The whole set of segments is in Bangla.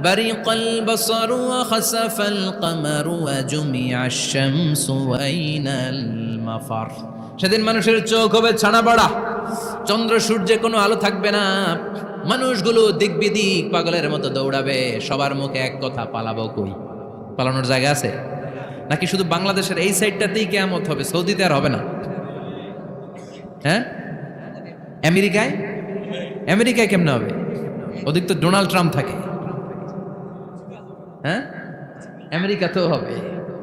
برق البصر وخسف القمر وجمع الشمس وأين المفر সেদিন মানুষের চোখ হবে ছানা বড়া চন্দ্র সূর্যে কোনো আলো থাকবে না মানুষগুলো দিক বিদিক পাগলের মতো দৌড়াবে সবার মুখে এক কথা পালাবো কই পালানোর জায়গা আছে নাকি শুধু বাংলাদেশের এই সাইডটাতেই কেমত হবে সৌদিতে আর হবে না হ্যাঁ আমেরিকায় আমেরিকায় কেমনে হবে ওদিক তো ডোনাল্ড ট্রাম্প থাকে হ্যাঁ? আমেরিকাতেও হবে,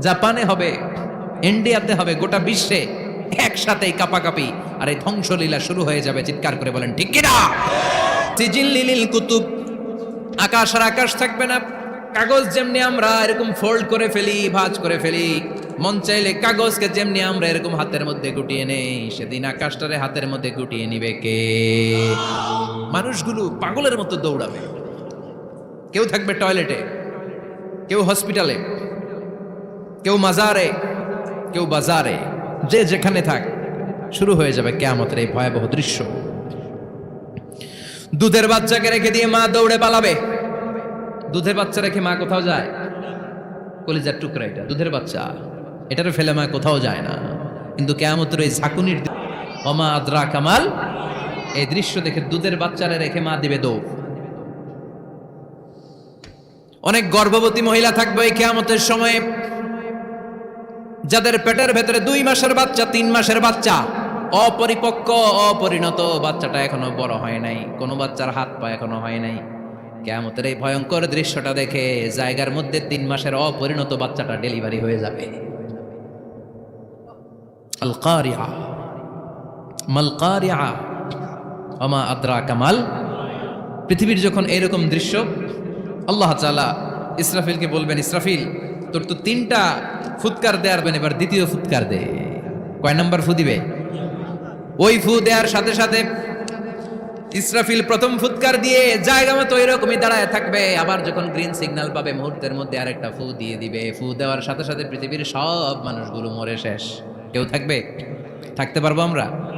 জাপানে হবে, ইন্ডিয়াতে হবে, গোটা বিশ্বে একসাথে কাপাকাপি। আর এই ধ্বংসলীলা শুরু হয়ে যাবে, চিৎকার করে বলেন, ঠিক কিনা? সিজিল লিলিল, কুতুব, আকাশ আর আকাশ থাকবে না। কাগজ যেমনি আমরা এরকম ফোল্ড করে ফেলি, ভাঁজ করে ফেলি, মন চাইলে কাগজকে যেমনি আমরা এরকম হাতের মধ্যে গুটিয়ে নেই, সেদিন আকাশটারে হাতের মধ্যে গুটিয়ে নিবে কে? মানুষগুলো পাগলের মতো দৌড়াবে। কেউ থাকবে টয়লেটে কেউ হসপিটালে, কেউ মাজারে, কেউ বাজারে, যে যেখানে থাক, শুরু হয়ে যাবে কেয়ামতের এই ভয়াবহ দৃশ্য। দুধের বাচ্চাকে রেখে দিয়ে মা দৌড়ে পালাবে। দুধের বাচ্চা রেখে মা কোথাও যায়? কলিজার টুকরা এটা, দুধের বাচ্চা। এটারও ফেলে মা কোথাও যায় না। কিন্তু কেয়ামতের এই ঝাঁকুনির অমা আদ্রা কামাল, এই দৃশ্য দেখে দুধের বাচ্চারা রেখে মা দেবে দৌড়। অনেক গর্ভবতী মহিলা থাকবে এই কেয়ামতের সময়ে, যাদের পেটের ভেতরে দুই মাসের বাচ্চা, তিন মাসের বাচ্চা, অপরিপক্ক, অপরিণত বাচ্চাটা এখনও বড় হয় নাই, কোনো বাচ্চার হাত পা এখনও হয় নাই। কেয়ামতের এই ভয়ঙ্কর দৃশ্যটা দেখে জায়গার মধ্যে তিন মাসের অপরিণত বাচ্চাটা ডেলিভারি হয়ে যাবে। আল কারিয়া মাল কারিয়া আদ্রা কামাল পৃথিবীর যখন এরকম দৃশ্য আল্লাহ তাআলা ইসরাফিলকে বলবেন, ইসরাফিল, তোর তো তিনটা ফুৎকার দেয়ার বেন, এবার দ্বিতীয় ফুৎকার দে। কয় নম্বর ফু দিবে? ওই ফু দেওয়ার সাথে সাথে ইসরাফিল প্রথম ফুৎকার দিয়ে জায়গা মতো এরকমই দাঁড়ায় থাকবে। আবার যখন গ্রিন সিগন্যাল পাবে, মুহূর্তের মধ্যে আরেকটা ফু দিয়ে দিবে। ফু দেওয়ার সাথে সাথে পৃথিবীর সব মানুষগুলো মরে শেষ। কেউ থাকবে? থাকতে পারব আমরা?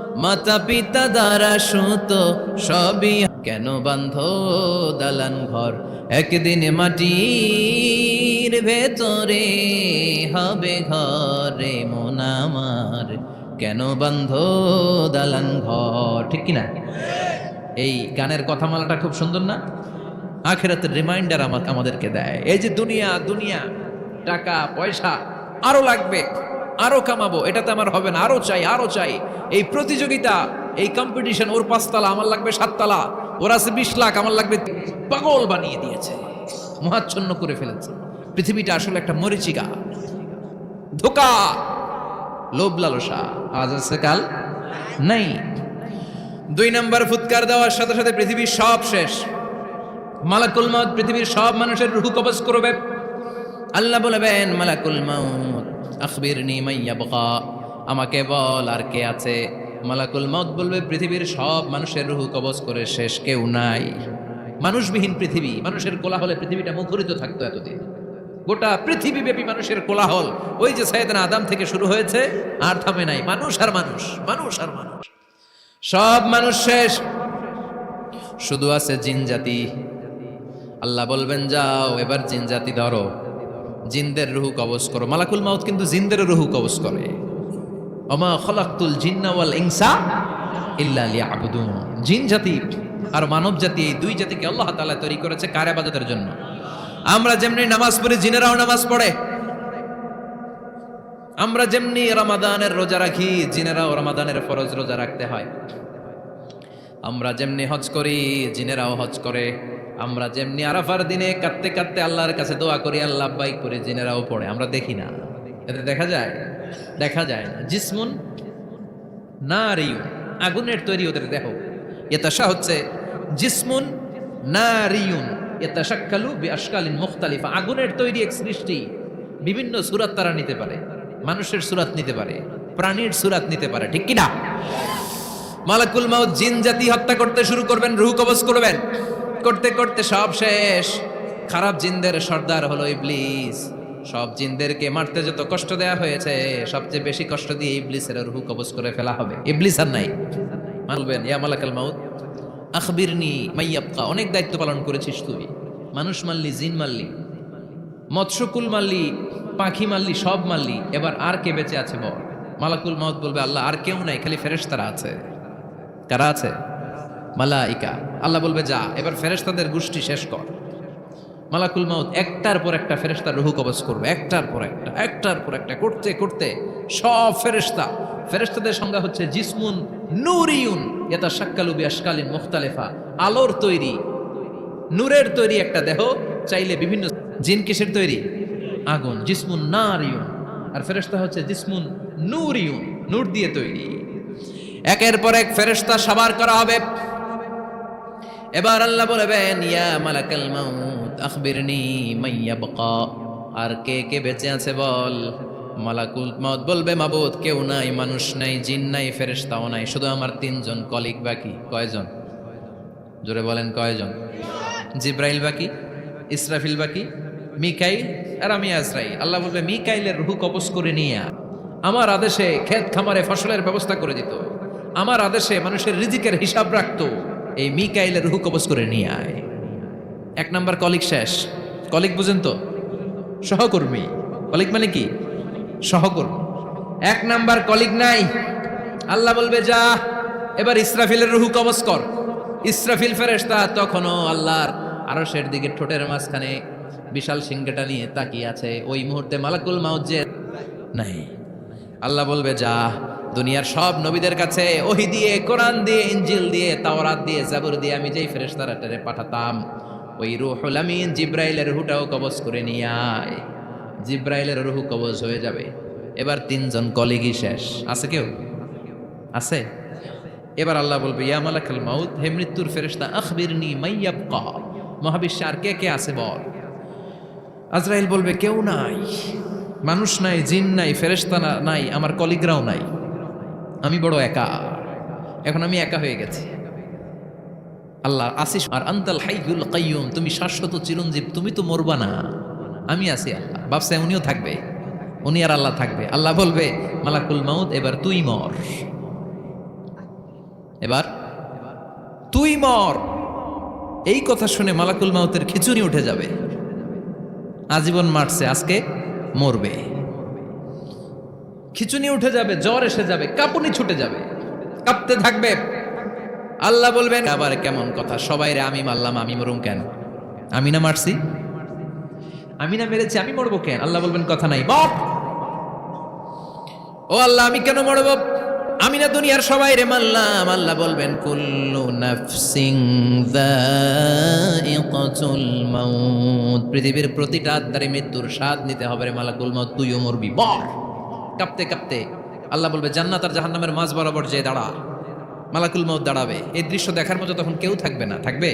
মাতা পিতা দ্বারা সুত সবই কেন বান্ধ দালান ঘর? একদিন মাটির ভেতরে হবে ঘরে মোনামার কেন বান্ধ দালান ঘর? ঠিক কিনা? এই গানের কথামালাটা খুব সুন্দর না? আখেরাতের রিমাইন্ডার আমাকে আমাদেরকে দেয়। এই যে দুনিয়া দুনিয়া, টাকা, পয়সা, আরও লাগবে। আরও কামাবো, এটাতে আমার হবে না, আরও চাই আরও চাই। এই প্রতিযোগিতা, এই কম্পিটিশন ওর পাঁচতলা আমার লাগবে সাততলা ওর আছে বিশ লাখ, আমার লাগবে পাগল বানিয়ে দিয়েছে, মহাচ্ছন্ন করে ফেলেছে। পৃথিবীটা আসলে একটা মরিচিকা। ধোকা! লোভ লালসা, আজ আছে, কাল নাই। দুই নাম্বার ফুৎকার দেওয়ার সাথে সাথে পৃথিবীর সব শেষ। মালাকুল মাউত, পৃথিবীর সব মানুষের রুহু কবজ করবে। আল্লাহ বলবেন, মালাকুল মাউত। আখবিরনি মাইয়া বকা আমাকে বল আর কে আছে? মালাকুল মাউত বলবে, পৃথিবীর সব মানুষের রুহু কবজ করে শেষ কেউ নাই। মানুষবিহীন পৃথিবী, মানুষের কোলাহলে পৃথিবীটা মুখরিত থাকতো এতদিন। গোটা পৃথিবীব্যাপী মানুষের কোলাহল, ওই যে সাইদানা আদাম থেকে শুরু হয়েছে, আর থামে নাই। মানুষ আর মানুষ মানুষ আর মানুষ। সব মানুষ শেষ। শুধু আছে জিন জাতি। আল্লাহ বলবেন, যাও, এবার জিন জাতি ধরো। জিনদের রুহু কবজ করো। মালাকুল মাউত কিন্তু জিনদের রুহু কবজ করে। অমা খলাক্তুল জিন্না ওয়াল ইনসা ইল্লা লিয়াবুদুন। জিন জাতি আর মানব জাতি, এই দুই জাতিকে আল্লাহ তাআলা তৈরি করেছে কার ইবাদতের জন্য? আমরা যেমনি নামাজ পড়ি, জিনেরাও নামাজ পড়ে। আমরা যেমনি রমাদানের রোজা রাখি, জিনেরাও রমাদানের ফরজ রোজা রাখতে হয়। আমরা যেমনি হজ করি, জিনেরাও হজ করে। আমরা যেমনি আরাফার দিনে কাঁদতে কাঁদতে আল্লাহর কাছে দোয়া করি, আল্লাহ বাইক করে জেনেরাও পড়ে, আমরা দেখি না। এতে দেখা যায় দেখা যায় না। জিসমুন না রিউ আগুনের তৈরি ওদের দেহ। এতাশা হচ্ছে জিসমুন না রিউন এতাশাক্কালু আশকালিন মুখতালিফা। আগুনের তৈরি এক সৃষ্টি বিভিন্ন সুরাত তারা নিতে পারে, মানুষের সুরাত নিতে পারে, প্রাণীর সুরাত নিতে পারে, ঠিক কিনা? মালাকুল মাউত জিন জাতি হত্যা করতে শুরু করবেন, রুহ কবজ করবেন। করতে করতে সব শেষ। খারাপ জিনদের সর্দার হলো ইবলিস। সব জিনদেরকে মারতে যত কষ্ট দেয়া হয়েছে, সবচেয়ে বেশি কষ্ট দিয়ে ইবলিসের রুহ কবজ করে ফেলা হবে। ইবলিস আর নাই। বলবেন ইয়া মালাকাল মাউত। আখবিরনি মাইয়াবকা, অনেক দায়িত্ব পালন করেছিস তুই। মানুষ মারলি, জিন মারলি, মৎস্যকুল মারলি, পাখি মারলি, সব মারলি। এবার আর কে বেঁচে আছে বল? মালাকুল মাউত বলবে, আল্লাহ, আর কেউ নাই, খালি ফেরেশতারা আছে। কারা আছে? মালাইকা। আল্লাহ বলবে, যা, এবার ফেরেশতাদের গোষ্ঠী শেষ কর। মালাকুল মাউত একটার পর একটা ফেরেশতার রুহু কবজ করবে, একটার পর একটা, একটার পর একটা, করতে করতে সব ফেরেশতা। ফেরেশতাদের সংজ্ঞা হচ্ছে জিসমুন নুরিউন এটা সাক্কালুবি আশকালিন মুখতালেফা। আলোর তৈরি, নূরের তৈরি একটা দেহ, চাইলে বিভিন্ন জিন কিসের তৈরি? আগুন, জিসমুন নারিউন আর ফেরেশতা হচ্ছে জিসমুন নূরিউন নূর দিয়ে তৈরি। একের পর এক ফেরেশতা সাবার করা হবে। এবার আল্লাহ বলবেন ইয়া মাউত, আখবিরনি মাইয়া বকা আর কে কে বেঁচে আছে বল? মালাকুল মাউত বলবে, মাবুদ, কেউ নাই, মানুষ নাই, জিন নাই, ফেরেশতাও নাই, শুধু আমার তিনজন কলিগ বাকি। কয়জন? জোরে বলেন, কয়জন? জিব্রাইল বাকি, ইসরাফিল বাকি, মিকাইল আর আমি আজরাইল। আল্লাহ বলবে, মিকাইলের রুহু কবজ করে নিয়ে আমার আদেশে ক্ষেত খামারে ফসলের ব্যবস্থা করে দিত। আমার আদেশে মানুষের রিজিকের হিসাব রাখতো। এই মিকাইলের রুহু কবজ করে নিয়ে আয়। এক নাম্বার কলিগ শেষ। কলিগ বুঝেন তো? সহকর্মী। কলিগ মানে কি? সহকর্মী। এক নাম্বার কলিগ নাই। আল্লাহ বলবে, যা, এবার ইসরাফিলের রুহু কবজ কর। ইসরাফিল ফেরেশতা তখনও আল্লাহর আরশের দিকে ঠোঁটের মাঝখানে বিশাল সিংহটা নিয়ে তাকিয়ে আছে। ওই মুহূর্তে মালাকুল যে নাই। আল্লাহ বলবে, যা দুনিয়ার সব নবীদের কাছে ওহি দিয়ে, কোরআন দিয়ে ইঞ্জিল দিয়ে, তাওরাত দিয়ে, জাবুর দিয়ে আমি যেই ফেরেশতারা টেরে পাঠাতাম, ওই রুহুল আমিন জিব্রাইলের রুহুটাও কবজ করে নিয়ে আয়। জিব্রাইলের রুহু কবজ হয়ে যাবে। এবার তিনজন কলিগই শেষ। আছে কেউ? আছে? এবার আল্লাহ বলবে, ইয়া মালাকাল মাউত, হে মৃত্যুর ফেরেশতা, আখবিরনি মাইয়াবকা মহাবিশ্বে আর কে কে আছে বল? আজরাইল বলবে, কেউ নাই। মানুষ নাই, জিন নাই, ফেরেশতা নাই, আমার কলিগরাও নাই। আমি বড় একা। এখন আমি একা হয়ে গেছি। আল্লাহ আসিস আর আন্তাল হাইগুল কাইয়ুম, তুমি শাশ্বত চিরঞ্জীব, তুমি তো মরবা না। আমি আছি আল্লাহ। বাপসা উনিও থাকবে। উনি আর আল্লাহ থাকবে। আল্লাহ বলবে, মালাকুল মাউদ এবার তুই মর। এবার, তুই মর। এই কথা শুনে মালাকুল মাউতের খিচুড়ি উঠে যাবে। আজীবন মারছে, আজকে মরবে। খিচুনি উঠে যাবে, জ্বর এসে যাবে, কাঁপুনি ছুটে যাবে। কাঁপতে থাকবে। আল্লাহ বলবেন, আবার কেমন কথা? সবাই রে আমি মারলাম আমি মরুম কেন? আমি না মারছি? আমি না মেরেছি, আমি মরবো কেন? আল্লাহ বলবেন, কথা নাই বাপ ও আল্লাহ, আমি কেন মরব? আমি না দুনিয়ার সবাই রে, মারলাম। আল্লাহ বলবেন, কুল্লু নাফসিং যায়িকাতুল মাউত। পৃথিবীর প্রতিটা আত্মারে মৃত্যুর স্বাদ নিতে হবে রে, মালাকুল মাউত, তুইও মরবি বর কাঁপতে কাঁপতে আল্লাহ বলবে, জান্নাত আর জাহান্নামের মাঝ বরাবর যে দাঁড়া, মালাকুল মাউত দাঁড়াবে। এই দৃশ্য দেখার মতো তখন কেউ থাকবে না। থাকবে?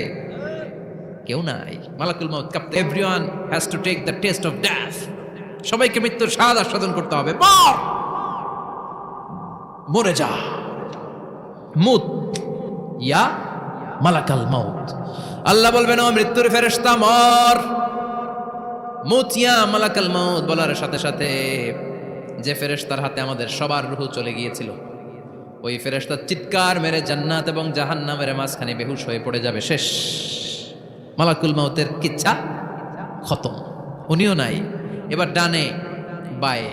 কেউ নাই। মালাকুল মাউত কাঁপতে everyone has to take the test of death সবাইকে মৃত্যুর স্বাদ আস্বাদন করতে হবে। মরে যা। মুত। ইয়া মালাকাল মাউত। আল্লাহ বলবেন, ও মৃত্যুর ফেরেশতা, মর! মুত, ইয়া মালাকাল মাউত বলার সাথে সাথে যে ফেরেশতার হাতে আমাদের সবার রুহ চলে গিয়েছিল ওই ফেরেশতার চিৎকার মেরে জান্নাত এবং জাহান্নামের মাঝখানে বেহুশ হয়ে পড়ে যাবে শেষ মালাকুল মাউতের কিচ্ছা খতম উনিও নাই এবার ডানে বায়ে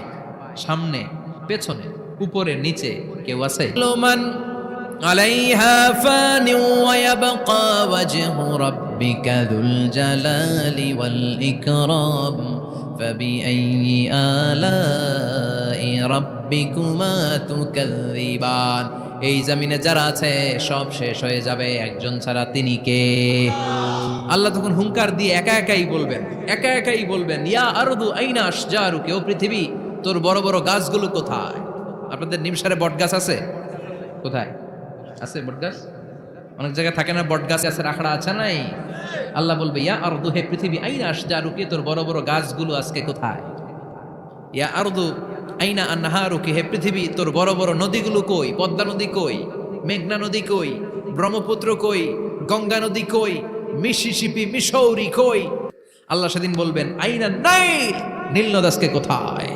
সামনে পেছনে উপরে নিচে কেউ আছে লোমান عليها فان ويبقى وجه ربك ذو الجلال والإكرام فبأي آلاء ربكما تكذبان এই জমিনে যারা আছে সব শেষ হয়ে যাবে একজন ছাড়া তিনি কে আল্লাহ তখন হুঙ্কার দিয়ে একা একাই বলবেন একা একাই বলবেন ইয়া আরদু আইনা আশজারু কেউ পৃথিবী তোর বড় বড় গাছগুলো কোথায় আপনাদের নিমসারে বট গাছ আছে কোথায় আছে বট গাছ অনেক জায়গায় থাকে না, বট গাছ আছে, রাখড়া আছে, নাই? আল্লাহ বলবে, ইয়া আরদু, হে পৃথিবী, আইনা আশজারু, কে তোর বড় বড় গাছগুলো আজকে কোথায়? ইয়া আরদু, আইনা আর আন্নাহারুকে হে পৃথিবী, তোর বড় বড় নদীগুলো কই? পদ্মা নদী কই? মেঘনা নদী কই? ব্রহ্মপুত্র কই? গঙ্গা নদী কই? মিসিসিপি মিসৌরি কই? আল্লাহ সেদিন বলবেন, আইনা নাই, নীল নদাসকে কোথায়?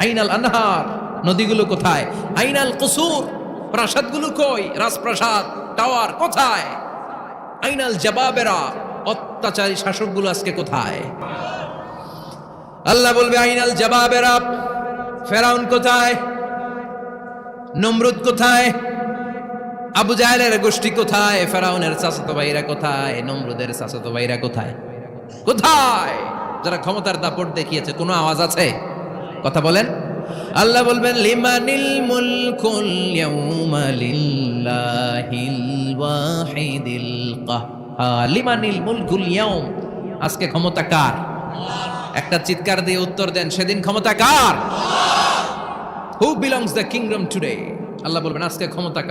আইনাল আনহার নদীগুলো কোথায়? আইনাল কুসুর, প্রাসাদগুলো কই? রাজপ্রাসাদ টাওয়ার কোথায়? আইনাল জবাবেরা, অত্যাচারী শাসকগুলো আজকে কোথায়? আল্লাহ বলবে, আইনাল জবাবেরা, ফেরাউন কোথায়? নমরুদ কোথায়? আবু জাহেলের গোষ্ঠী কোথায়? ফেরাউনের চাচাতো ভাইরা কোথায়? নমরুদের চাচাতো ভাইরা কোথায়? কোথায়? যারা ক্ষমতার দাপট দেখিয়েছে, কোনো আওয়াজ আছে? কথা বলেন। আল্লাহ বলবেন, লিমানিল মুলকুল ইয়াউমা মুলকুল আজকে ক্ষমতা কার? একটা চিৎকার দিয়ে উত্তর দেন, সেদিন ক্ষমতা কার? Who belongs the kingdom today আল্লাহ বলবেন, আজকে ক্ষমতা